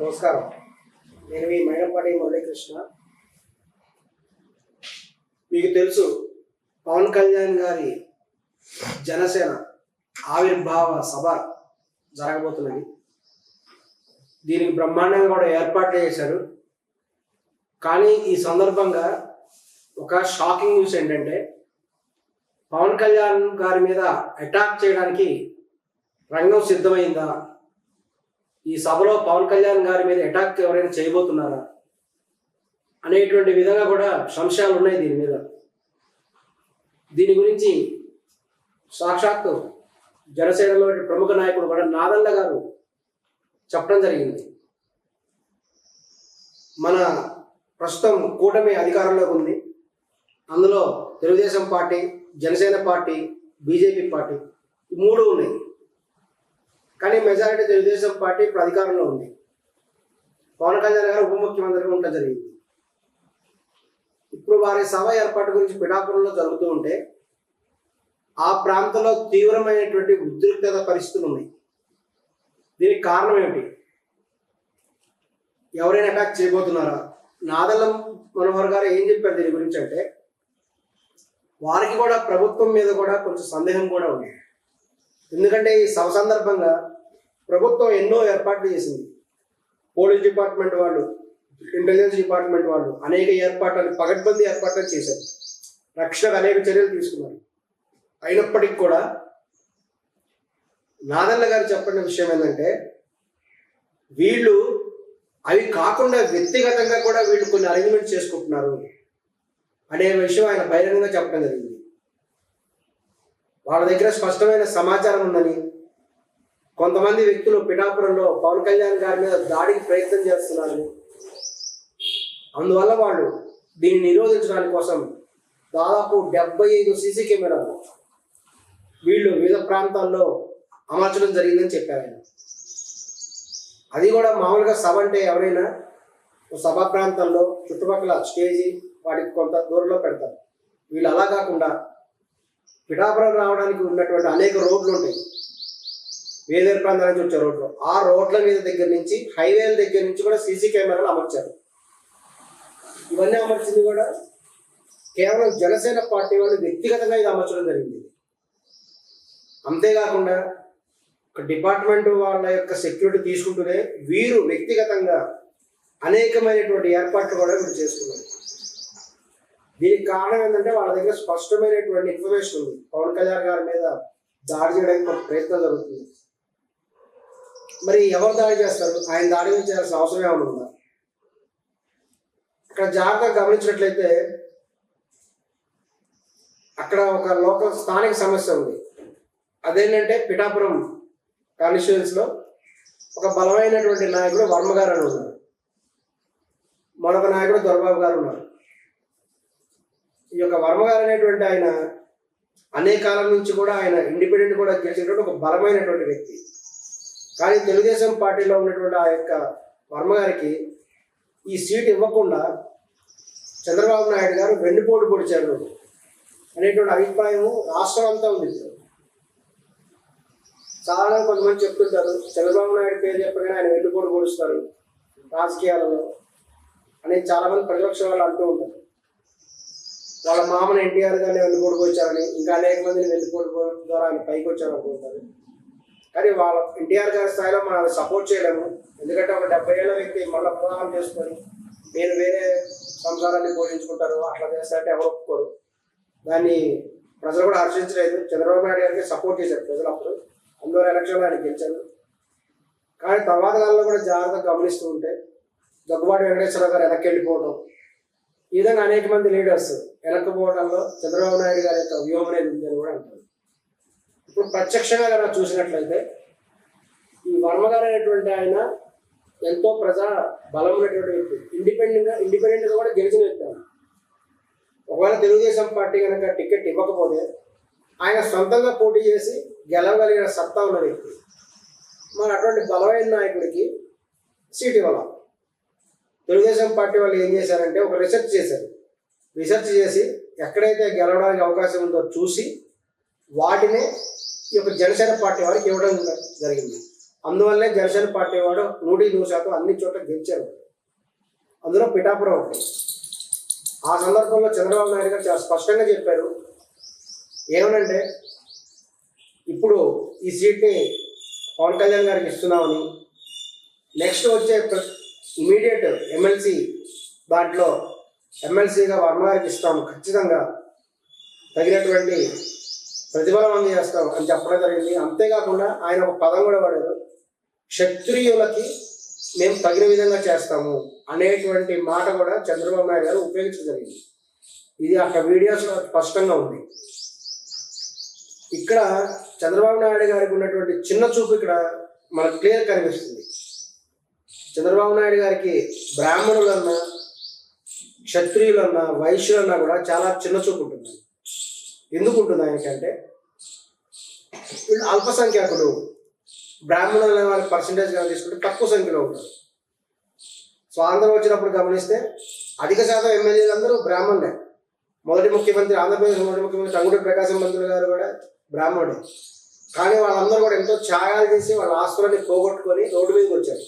నమస్కారం. నేను మీ మైనపాటి మురళీకృష్ణ. మీకు తెలుసు పవన్ కళ్యాణ్ గారి జనసేన ఆవిర్భావ సభ జరగబోతున్నది. దీనికి బ్రహ్మాండంగా కూడా ఏర్పాట్లు చేశారు. కానీ ఈ సందర్భంగా ఒక షాకింగ్ న్యూస్ ఏంటంటే పవన్ కళ్యాణ్ గారి మీద అటాక్ చేయడానికి రంగం సిద్ధమైందా? ఈ సభలో పవన్ కళ్యాణ్ గారి మీద అటాక్ ఎవరైనా చేయబోతున్నారా? అనేటువంటి విధంగా కూడా సంశయాలు ఉన్నాయి దీని మీద. దీని గురించి సాక్షాత్తు జనసేనలో ప్రముఖ నాయకుడు కూడా నాదల్ల గారు చెప్పడం జరిగింది. మన ప్రస్తుతం కూటమి అధికారంలోకి ఉంది. అందులో Telugu Desam party Janasena party BJP party మూడు ఉన్నాయి. కానీ మెజారిటీ తెలుగుదేశం పార్టీ ఇప్పుడు అధికారంలో ఉంది. పవన్ కళ్యాణ్ గారు ఉప ముఖ్యమంత్రిగా ఉండడం జరిగింది. ఇప్పుడు వారి సభ ఏర్పాటు గురించి పిఠాపురంలో జరుగుతూ ఉంటే ఆ ప్రాంతంలో తీవ్రమైనటువంటి ఉద్రిక్తత పరిస్థితులు ఉన్నాయి. దీనికి కారణం ఏమిటి? ఎవరైనా అటాక్ చేయబోతున్నారా? నాదల్లం మనోహర్ గారు ఏం చెప్పారు దీని గురించి అంటే వారికి కూడా ప్రభుత్వం మీద కూడా కొంచెం సందేహం కూడా ఉంది. ఎందుకంటే ఈ సభ సందర్భంగా ప్రభుత్వం ఎన్నో ఏర్పాట్లు చేసింది. పోలీస్ డిపార్ట్మెంట్ వాళ్ళు ఇంటెలిజెన్స్ డిపార్ట్మెంట్ వాళ్ళు అనేక ఏర్పాట్లు పగడ్బందీ ఏర్పాట్లు చేశారు. రక్షణకు అనేక చర్యలు తీసుకున్నారు. అయినప్పటికీ కూడా నాదన్న గారు చెప్పిన విషయం ఏంటంటే వీళ్ళు అవి కాకుండా వ్యక్తిగతంగా కూడా వీళ్ళు కొన్ని అరేంజ్మెంట్ చేసుకుంటున్నారు అనే విషయం ఆయన బహిరంగంగా చెప్పడం జరిగింది. వాళ్ళ దగ్గర స్పష్టమైన సమాచారం ఉందని కొంతమంది వ్యక్తులు పిఠాపురంలో పవన్ కళ్యాణ్ గారి మీద దాడికి ప్రయత్నం చేస్తున్నారు. అందువల్ల వాళ్ళు దీన్ని నిరోధించడానికి కోసం దాదాపు డెబ్బై ఐదు సీసీ కెమెరాలు వీళ్ళు వివిధ ప్రాంతాల్లో అమర్చడం జరిగిందని చెప్పారు. ఆయన అది కూడా మామూలుగా సభ అంటే ఎవరైనా సభా ప్రాంతాల్లో చుట్టుపక్కల స్టేజి వాటికి కొంత దూరంలో పెడతారు. వీళ్ళు అలా కాకుండా పిఠాపురం రావడానికి ఉన్నటువంటి అనేక రోడ్లు ఉంటాయి. వేదేరు ప్రాంతాల నుంచి వచ్చే రోడ్లు. ఆ రోడ్ల మీద దగ్గర నుంచి హైవేల దగ్గర నుంచి కూడా సీసీ కెమెరాలు అమర్చారు. ఇవన్నీ అమర్చింది కూడా కేవలం జనసేన పార్టీ వాళ్ళు వ్యక్తిగతంగా ఇది అమర్చడం జరిగింది. అంతేకాకుండా ఒక డిపార్ట్మెంట్ వాళ్ళ యొక్క సెక్యూరిటీ తీసుకుంటూనే వీరు వ్యక్తిగతంగా అనేకమైనటువంటి ఏర్పాట్లు కూడా వీళ్ళు చేసుకున్నారు. దీనికి కారణం ఏంటంటే వాళ్ళ దగ్గర స్పష్టమైనటువంటి ఇన్ఫర్మేషన్ ఉంది. పవన్ కళ్యాణ్ గారి మీద దాడి చేయడానికి ఒక ప్రయత్నం జరుగుతుంది. మరి ఎవరు దాడి చేస్తారు? ఆయన దాడి చేయాల్సిన అవసరం ఏమైనా ఉందా? ఇక్కడ జాగ్రత్తగా గమనించినట్లయితే అక్కడ ఒక లోకల్ స్థానిక సమస్య ఉంది. అదేంటంటే పిఠాపురం కాన్స్టిట్యుయెన్స్లో ఒక బలమైనటువంటి నాయకుడు వర్మ గారు అని ఉన్నారు. మరొక నాయకుడు దొరబాబు గారు ఉన్నారు. ఈ యొక్క వర్మ గారు అనేటువంటి ఆయన అనేక కాలం నుంచి కూడా ఆయన ఇండిపెండెంట్ కూడా చేసినటువంటి ఒక బలమైనటువంటి వ్యక్తి. కానీ తెలుగుదేశం పార్టీలో ఉన్నటువంటి ఆ యొక్క వర్మ గారికి ఈ సీట్ ఇవ్వకుండా చంద్రబాబు నాయుడు గారు వెన్నుపోటు పొడిచారు అనేటువంటి అభిప్రాయము రాష్ట్రం అంతా ఉంది. చాలా కొంతమంది చెప్తుంటారు చంద్రబాబు నాయుడు పేరు చెప్పగానే ఆయన వెన్నుపోటు పొడుస్తారు రాజకీయాలలో అనేది చాలామంది ప్రతిపక్ష వాళ్ళు అంటూ ఉంటారు. వాళ్ళ మామని ఎన్టీఆర్ గారిని వెన్నుపోటు వచ్చారని ఇంకా అనేక మందిని వెన్నుపోటు ద్వారా ఆయన పైకి వచ్చారు అనుకుంటారు కానీ వాళ్ళ ఎన్టీఆర్ గారి స్థాయిలో మనం సపోర్ట్ చేయలేము. ఎందుకంటే ఒక డెబ్బై ఏళ్ళ వ్యక్తి మళ్ళీ వివాహం చేసుకొని నేను వేరే సంసారాన్ని పోషించుకుంటారు అట్లా చేస్తారంటే ఎవరు ఒప్పుకోరు. దాన్ని ప్రజలు కూడా హర్షించలేదు. చంద్రబాబు నాయుడు గారికి సపోర్ట్ చేశారు ప్రజలు అప్పుడు. అందువల్ల ఎలక్షన్లో ఆయన గెలిచారు. కానీ తర్వాత కాలంలో కూడా జాగ్రత్తగా గమనిస్తూ ఉంటే దగ్గుబాటి వెంకటేశ్వర గారు వెనక్కి వెళ్ళిపోవడం ఈ విధంగా అనేక మంది లీడర్స్ వెనక్కిపోవడంలో చంద్రబాబు నాయుడు గారి యొక్క వ్యూహం అనేది ఉందని కూడా అంటారు. ఇప్పుడు ప్రత్యక్షంగా కనుక చూసినట్లయితే ఈ వర్మగారు అనేటువంటి ఆయన ఎంతో ప్రజా బలం ఉన్నటువంటి వ్యక్తి. ఇండిపెండెంట్గా ఇండిపెండెంట్గా కూడా గెలిచిన వ్యక్తి ఒకవేళ తెలుగుదేశం పార్టీ కనుక టికెట్ ఇవ్వకపోతే ఆయన సొంతంగా పోటీ చేసి గెలవగలిగిన సత్తా ఉన్న వ్యక్తి. మరి అటువంటి బలమైన నాయకుడికి సీట్ ఇవ్వాలి? తెలుగుదేశం పార్టీ వాళ్ళు ఏం చేశారంటే ఒక రీసెర్చ్ చేశారు. రీసెర్చ్ చేసి ఎక్కడైతే గెలవడానికి అవకాశం ఉందో చూసి వాటినే ఈ యొక్క జనసేన పార్టీ వారికి ఇవ్వడం జరిగింది. అందువల్లే జనసేన పార్టీ వాడు నూటి నూరు శాతం అన్ని చోట్ల గెలిచారు. అందులో పిఠాపురం ఒకటి. ఆ సందర్భంలో చంద్రబాబు నాయుడు గారు చాలా స్పష్టంగా చెప్పారు. ఏమనంటే ఇప్పుడు ఈ సీట్ని పవన్ కళ్యాణ్ గారికి ఇస్తున్నామని నెక్స్ట్ వచ్చే ఇమీడియట్ ఎమ్మెల్సీ దాంట్లో ఎమ్మెల్సీగా వర్మ గారికి ఇస్తాము ఖచ్చితంగా. తగినటువంటి ప్రతిఫలం అందజేస్తాం అని చెప్పడం జరిగింది. అంతేకాకుండా ఆయన ఒక పదం కూడా వాడారు. క్షత్రియులకి మేము తగిన విధంగా చేస్తాము అనేటువంటి మాట కూడా చంద్రబాబు నాయుడు గారు ఉపయోగించడం జరిగింది. ఇది అక్కడ వీడియోస్లో స్పష్టంగా ఉంది. ఇక్కడ చంద్రబాబు నాయుడు గారికి ఉన్నటువంటి చిన్న చూపు ఇక్కడ మనకు క్లియర్ కనిపిస్తుంది. చంద్రబాబు నాయుడు గారికి బ్రాహ్మణులన్నా క్షత్రియులన్నా వైశ్యులన్నా కూడా చాలా చిన్న చూపు ఉంటుంది. ఎందుకు ఉంటుంది ఆయనకంటే? వీళ్ళు అల్పసంఖ్యాకులు. బ్రాహ్మణులు అనే వాళ్ళ పర్సంటేజ్ కానీ తీసుకుంటే తక్కువ సంఖ్యలో ఉంటారు. స్వాతంత్రం వచ్చినప్పుడు గమనిస్తే అధిక శాతం ఎమ్మెల్యేలు అందరూ బ్రాహ్మణులే. మొదటి ముఖ్యమంత్రి ఆంధ్రప్రదేశ్ మొదటి ముఖ్యమంత్రి టంగుడి ప్రకాశం మంత్రులు గారు కూడా బ్రాహ్మణుడే కానీ వాళ్ళందరూ కూడా ఎంతో త్యాగాలు చేసి వాళ్ళ ఆస్తులని పోగొట్టుకొని రోడ్డు మీదకి వచ్చారు.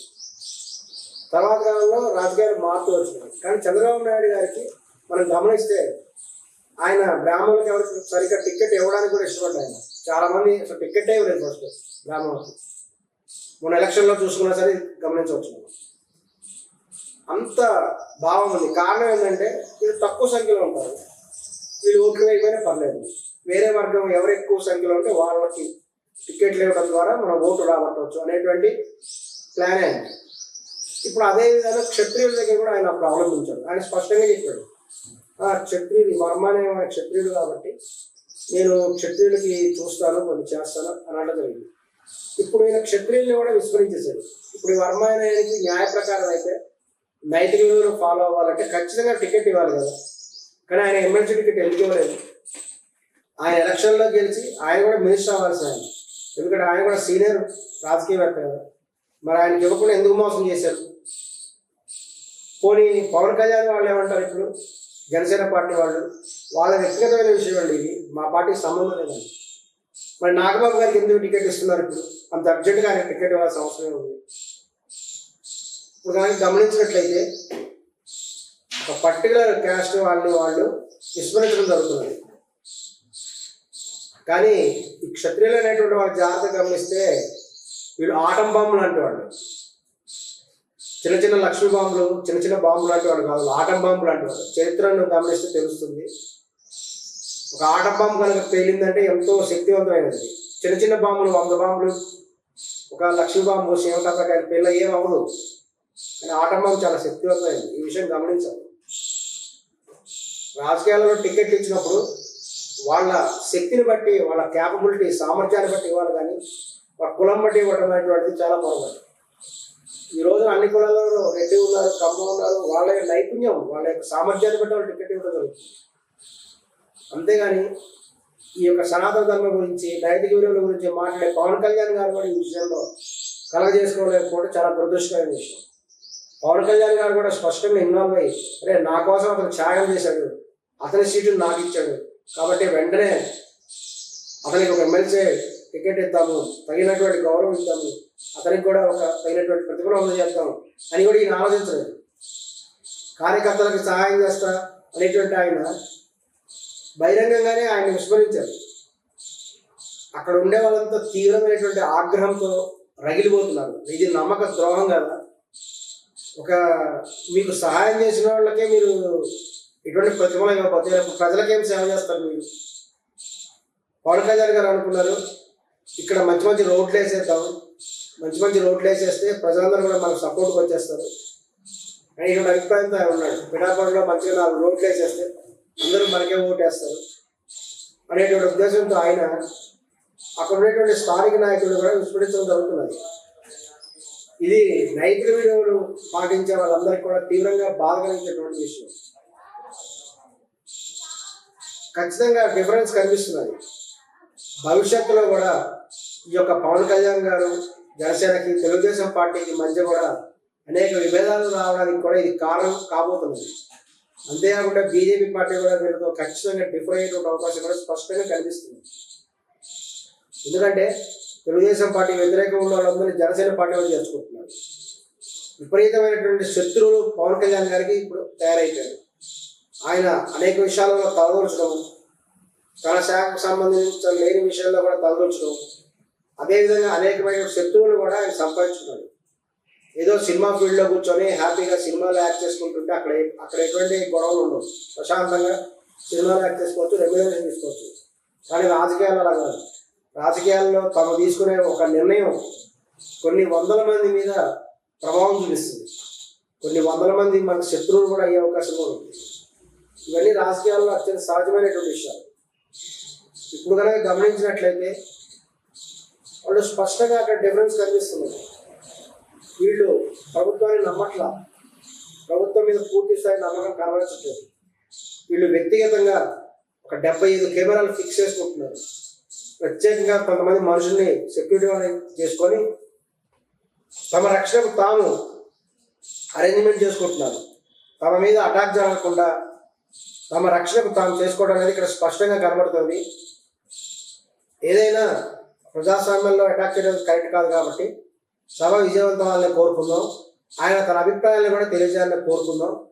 తర్వాత కాలంలో రాజకీయాలు మార్పు వచ్చినాయి. కానీ చంద్రబాబు నాయుడు గారికి మనం గమనిస్తే ఆయన బ్రాహ్మణులకు ఎవరికి సరిగ్గా టికెట్ ఇవ్వడానికి కూడా ఇష్టపడ్డారు ఆయన. చాలా మంది అసలు టికెట్ ఇవ్వలేదు ఫస్ట్ బ్రాహ్మణులకు. మొన్న ఎలక్షన్లో చూసుకున్నా సరే గమనించవచ్చు అంత భావం ఉంది. కారణం ఏంటంటే వీళ్ళు తక్కువ సంఖ్యలో ఉంటారు. వీళ్ళు ఓట్లు వేయకపోయినా పర్లేదు. వేరే వర్గం ఎవరు ఎక్కువ సంఖ్యలో ఉంటే వాళ్ళకి టికెట్లు ఇవ్వడం ద్వారా మనం ఓటు రాబట్టవచ్చు అనేటువంటి ప్లాన్ అయింది ఇప్పుడు అదే విధంగా క్షత్రియుల దగ్గర కూడా ఆయన అప్పుడు అవలంబించాడు ఆయన స్పష్టంగా చెప్పాడు. ఆ క్షత్రియుడు వర్మ అనే క్షత్రియుడు కాబట్టి నేను క్షత్రియులకి చూస్తాను కొన్ని చేస్తాను అని అనడం జరిగింది. ఇప్పుడు ఈయన క్షత్రియుల్ని కూడా విస్మరించేశాడు ఇప్పుడు ఈ వర్మ అనే ఆయనకి న్యాయ ప్రకారం అయితే నైతిక విలువలు ఫాలో అవ్వాలంటే ఖచ్చితంగా టికెట్ ఇవ్వాలి కదా. కానీ ఆయన ఎమ్మెల్సీ టికెట్ ఎందుకు ఆయన ఎలక్షన్లో గెలిచి ఆయన కూడా మినిస్టర్ అవ్వాల్సి ఆయన ఎందుకంటే ఆయన కూడా సీనియర్ రాజకీయవేత్త కదా. మరి ఆయనకి ఇవ్వకుండా ఎందుకు మోసం చేశారు? పోనీ పవన్ కళ్యాణ్ వాళ్ళు ఏమంటారు ఇప్పుడు? జనసేన పార్టీ వాళ్ళు వాళ్ళ వ్యక్తిగతమైన విషయం అండి ఇది మా పార్టీకి సంబంధం లేదండి. మరి నాగబాబు గారికి ఎందుకు టికెట్ ఇస్తున్నారు ఇప్పుడు? అంత అర్జెంటుగా ఆయన టికెట్ ఇవ్వాల్సిన అవసరం ఉంది ఇప్పుడు కానీ గమనించినట్లయితే ఒక పర్టికులర్ క్యాస్ట్ వాళ్ళని వాళ్ళు విస్మరించడం జరుగుతున్నది కానీ ఈ క్షత్రియులు అనేటువంటి వాళ్ళ జాగ్రత్త గమనిస్తే వీళ్ళు ఆటం బాంబులు వాళ్ళు. చిన్న చిన్న లక్ష్మీ బాంబులు చిన్న చిన్న బాంబులు లాంటి కాదు ఆటం బాంబులు లాంటి చరిత్రను గమనిస్తే తెలుస్తుంది. ఒక ఆటం బాంబు కనుక పేలిందంటే ఎంతో శక్తివంతమైనది. చిన్న చిన్న బాంబులు వంద బాంబులు ఒక లక్ష్మీ బాంబు శివకాపకాయ పేర్లు ఏం అవ్వదు. కానీ ఆటం బాంబు చాలా శక్తివంతమైనది. ఈ విషయం గమనించాలి. రాజకీయాలలో టికెట్ ఇచ్చినప్పుడు వాళ్ళ శక్తిని బట్టి వాళ్ళ క్యాపబిలిటీ సామర్థ్యాన్ని బట్టి ఇవ్వాలి కానీ వాళ్ళ కులం బట్టి ఇవ్వడం అనేటువంటిది చాలా పొరపాటు. ఈ రోజున అన్ని కులాలలో రెడ్డి ఉన్నారు కమ్మ ఉన్నారు వాళ్ళ యొక్క నైపుణ్యం వాళ్ళ యొక్క సామర్థ్యాన్ని బట్టి వాళ్ళు టికెట్ ఇవ్వడం జరుగుతుంది. అంతేగాని ఈ యొక్క సనాతన ధర్మం గురించి నైతిక విలువల గురించి మాట్లాడే పవన్ కళ్యాణ్ గారు కూడా ఈ విషయంలో కలగజేసుకోలేకపోవడం చాలా దురదృష్టమైన విషయం. పవన్ కళ్యాణ్ గారు కూడా స్పష్టంగా ఇన్వాల్వ్ అయ్యి అరే నా కోసం అతను త్యాగం చేశాడు అతని సీటును నాకు ఇచ్చాడు కాబట్టి వెంటనే అతనికి ఒక ఎమ్మెల్సీ టికెట్ ఇద్దాము తగినటువంటి గౌరవం ఇద్దాము అతనికి కూడా ఒక తగినటువంటి ప్రతిఫలం అందజేస్తాము అని కూడా ఈయన ఆలోచించలేదు. కార్యకర్తలకు సహాయం చేస్తా అనేటువంటి ఆయన బహిరంగంగానే ఆయన విస్మరించారు. అక్కడ ఉండే వాళ్ళంతా తీవ్రమైనటువంటి ఆగ్రహంతో రగిలిపోతున్నారు ఇది నమ్మక ద్రోహం కదా. ఒక మీకు సహాయం చేసిన వాళ్ళకే మీరు ఇటువంటి ప్రతిఫలం ఇవ్వకపోతే ప్రజలకేం సేవ చేస్తారు మీరు? పవన్ కళ్యాణ్ గారు అనుకున్నారు. ఇక్కడ మంచి మంచి రోడ్లు వేసేద్దాం. మంచి మంచి రోడ్లు వేసేస్తే ప్రజలందరూ కూడా మనకు సపోర్ట్కి వచ్చేస్తారు. అని ఇటువంటి అభిప్రాయంతో ఉన్నాడు. పిఠాపురంలో మంచిగా నాలుగు రోడ్లు వేసేస్తే అందరూ మనకే ఓటేస్తారు. అనేటువంటి ఉద్దేశంతో ఆయన అక్కడ ఉండేటువంటి స్థానిక నాయకులు కూడా విస్మరించడం జరుగుతున్నది. ఇది నైతిక విలువలు పాటించే వాళ్ళందరికీ కూడా తీవ్రంగా బాధ కలిగించేటువంటి విషయం. ఖచ్చితంగా డిఫరెన్స్ కనిపిస్తున్నది. భవిష్యత్తులో కూడా ఈ యొక్క పవన్ కళ్యాణ్ గారు జనసేనకి తెలుగుదేశం పార్టీకి మధ్య కూడా అనేక విభేదాలు రావడానికి కూడా ఇది కారణం కాబోతుంది అంతేకాకుండా బీజేపీ పార్టీ కూడా వీళ్ళతో ఖచ్చితంగా డిఫర్ అయ్యేటువంటి అవకాశం కూడా స్పష్టంగా కనిపిస్తుంది. ఎందుకంటే తెలుగుదేశం పార్టీ వ్యతిరేకంగా ఉన్న వాళ్ళందరూ జనసేన పార్టీలో చేర్చుకుంటున్నారు. విపరీతమైనటువంటి శత్రువులు పవన్ కళ్యాణ్ గారికి ఇప్పుడు తయారైపోయారు. ఆయన అనేక విషయాలలో తలదూర్చడం తన శాఖకు సంబంధించిన లేని విషయాల్లో కూడా తలదొచ్చడం అదేవిధంగా అనేకమైన శత్రువులు కూడా ఆయన సంపాదించుకున్నాడు. ఏదో సినిమా ఫీల్డ్లో కూర్చొని హ్యాపీగా సినిమాలు యాక్ట్ చేసుకుంటుంటే అక్కడ అక్కడ ఎటువంటి గొడవలు ఉండవు. ప్రశాంతంగా సినిమాలు యాక్ట్ చేసుకోవచ్చు రెగ్యులేషన్ తీసుకోవచ్చు కానీ రాజకీయాలు అలా కాదు. రాజకీయాల్లో తమ తీసుకునే ఒక నిర్ణయం కొన్ని వందల మంది మీద ప్రభావం చూపిస్తుంది. కొన్ని వందల మంది మన శత్రువులు కూడా అయ్యే అవకాశం కూడా ఉంది. ఇవన్నీ రాజకీయాల్లో అత్యంత సహజమైనటువంటి విషయాలు. ఇప్పుడు కనుక గమనించినట్లయితే వాళ్ళు స్పష్టంగా అక్కడ డిఫరెన్స్ కనిపిస్తుంది. వీళ్ళు ప్రభుత్వాన్ని నమ్మట్లా? ప్రభుత్వం మీద పూర్తి స్థాయి నమ్మకం కనబరచట్లేదు. వీళ్ళు వ్యక్తిగతంగా ఒక డెబ్బై ఐదు కెమెరాలు ఫిక్స్ చేసుకుంటున్నారు. ప్రత్యేకంగా కొంతమంది మనుషుల్ని సెక్యూరిటీ వాళ్ళని చేసుకొని తమ రక్షణకు తాము అరేంజ్మెంట్ చేసుకుంటున్నారు. తమ మీద అటాక్ జరగకుండా తమ రక్షణకు తాము చేసుకోవడం అనేది ఇక్కడ స్పష్టంగా కనబడుతుంది. ఏదైనా ప్రజాస్వామ్యంలో అటాక్ చేయడం కరెక్ట్ కాదు కాబట్టి సభ విజయవంతం కోరుకుందాం. ఆయన తన అభిప్రాయాలను కూడా తెలియజేయాలని కోరుకుందాం.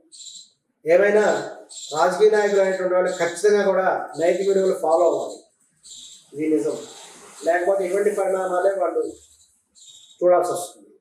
ఏమైనా రాజకీయ నాయకులు అనేటువంటి వాళ్ళు ఖచ్చితంగా కూడా నైతిక విలువలు ఫాలో అవ్వాలి. ఇది నిజం. లేకపోతే ఎటువంటి పరిణామాలే వాళ్ళు చూడాల్సి వస్తుంది.